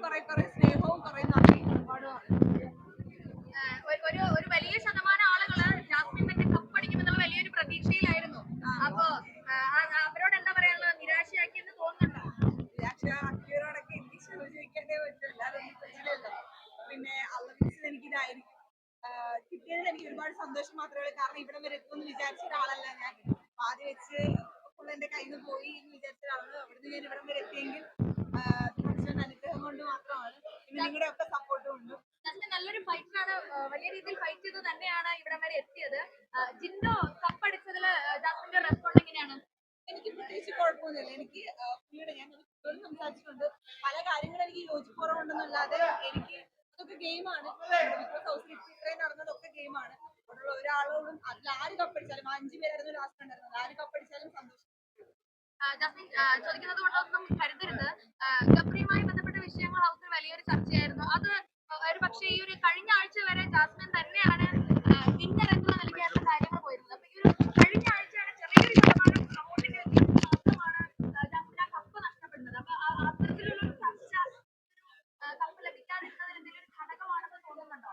കുറെ കുറെ സ്നേഹവും കുറെ നന്ദിയും ഒരുപാട് ഒരു- ഒരു വലിയ ശതമാനം ആളുകൾ ജാസ്മിൻ തന്നെ കപ്പടിക്കുമെന്നുള്ള വലിയൊരു പ്രതീക്ഷയിലായിരുന്നു. അപ്പൊ അവരോട് എന്താ പറയാനുള്ളത്? നിരാശയാക്കിയെന്ന് തോന്നുന്നുണ്ടോ? പക്ഷെ അക്കിയോടൊക്കെ എനിക്ക് ചോദിക്കേണ്ടേ പറ്റും. അല്ലാതെ പറ്റില്ലല്ലോ പിന്നെ അള്ളവിളിച്ചത് എനിക്കിതായിരിക്കും കിട്ടിയതിൽ എനിക്ക് ഒരുപാട് സന്തോഷം മാത്രമേ ഉള്ളൂ. കാരണം ഇവിടെ വരെ എത്തുമെന്ന് വിചാരിച്ച ഒരാളല്ല ഞാൻ. ആദ്യം വെച്ച് കയ്യിൽ നിന്ന് പോയി എന്ന് വിചാരിച്ച ഒരാളാണ് അവിടുന്ന് ഞാൻ ഇവിടം വരെ എത്തിയെങ്കിൽ മനുഷ്യന്റെ അനുഗ്രഹം കൊണ്ട് മാത്രമാണ് പിന്നെ നിങ്ങളുടെ ഒക്കെ സപ്പോർട്ടും ഉണ്ട് നല്ലൊരു ഫൈറ്ററാണ് വലിയ രീതിയിൽ ഫൈറ്റ് ചെയ്ത് തന്നെയാണ് ഇവിടം വരെ എത്തിയത്. ജിൻഡോ കപ്പടിച്ചതിൽ ജാസ്മിന്റെ റെസ്പോണ്ട് എങ്ങനെയാണ്? എനിക്ക് പ്രത്യേകിച്ച് കുഴപ്പമൊന്നുമില്ല. എനിക്ക് പുള്ളിയുടെ ഞാൻ പുള്ളിയോട് സംസാരിച്ചിട്ടുണ്ട്. പല കാര്യങ്ങളും എനിക്ക് യോജിപ്പുറവുണ്ടെന്നല്ലാതെ എനിക്ക് അതൊക്കെ ഗെയിമാണ് ഹൗസിൽ ഇത്രയും നടന്നതൊക്കെ ഗെയിമാണ് ഒരാളോടും അതിൽ ആര് കപ്പടിച്ചാലും അഞ്ചു പേരായിരുന്നു ലാസ്റ്റ് ഉണ്ടായിരുന്നത്. ആര് കപ്പടിച്ചാലും സന്തോഷം. ജാസ്മിൻ ചോദിക്കുന്നത് കൊണ്ടൊന്നും കരുതരുത്. ഗബ്രിയുമായി ബന്ധപ്പെട്ട വിഷയങ്ങൾ ഹൗസിൽ വലിയൊരു ചർച്ചയായിരുന്നു. അത് ഒരു പക്ഷേ ഈ ഒരു കഴിഞ്ഞ ആഴ്ച വരെ ജാസ്മിൻ തന്നെയാണ് വിന്നർ എന്നുള്ള നിലയ്ക്കായിട്ടുള്ള കാര്യങ്ങൾ പോയിരുന്നത്. അപ്പൊ ഈ ഒരു കഴിഞ്ഞ ആഴ്ചയാണ് ചെറിയൊരു ശതമാനം സപ്പോർട്ടിന് മാത്രമാണ് ജാസ്മിൻ കപ്പ് നഷ്ടപ്പെടുന്നത്. അപ്പൊ അത്തരത്തിലുള്ള ഒരു ചർച്ച കപ്പ് ലഭിക്കാതിരുന്നതിൽ എന്തെങ്കിലും ഘടകമാണെന്ന് തോന്നുന്നുണ്ടോ?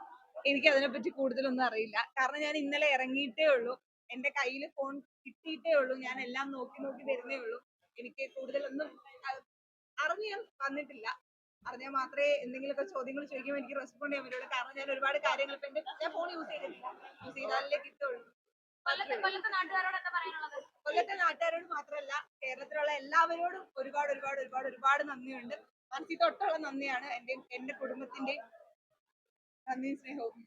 എനിക്ക് അതിനെപ്പറ്റി കൂടുതലൊന്നും അറിയില്ല. കാരണം ഞാൻ ഇന്നലെ ഇറങ്ങിയിട്ടേ ഉള്ളൂ. എന്റെ കയ്യിൽ ഫോൺ കിട്ടിയിട്ടേ ഉള്ളൂ. ഞാൻ എല്ലാം നോക്കി നോക്കി വരുന്നേ ഉള്ളൂ. എനിക്ക് കൂടുതലൊന്നും അറിഞ്ഞ് ഞാൻ വന്നിട്ടില്ല. അറിഞ്ഞാൽ മാത്രമേ എന്തെങ്കിലുമൊക്കെ ചോദ്യങ്ങൾ ചോദിക്കുമ്പോൾ എനിക്ക് റെസ്പോണ്ട് ചെയ്യാൻ പറ്റുള്ളൂ. കാരണം ഞാൻ ഒരുപാട് കാര്യങ്ങൾ ഇപ്പൊ എന്റെ ഞാൻ ഫോൺ യൂസ് ചെയ്തിട്ടില്ല. യൂസ് ചെയ്താലേ കിട്ടുള്ളൂ. കൊല്ലത്തെ നാട്ടുകാരോട് മാത്രമല്ല കേരളത്തിലുള്ള എല്ലാവരോടും ഒരുപാട് ഒരുപാട് ഒരുപാട് ഒരുപാട് നന്ദിയുണ്ട്. മനസ്സിൽ തൊട്ടുള്ള നന്ദിയാണ് എന്റെ എന്റെ കുടുംബത്തിന്റെ നന്ദിയും സ്നേഹവും.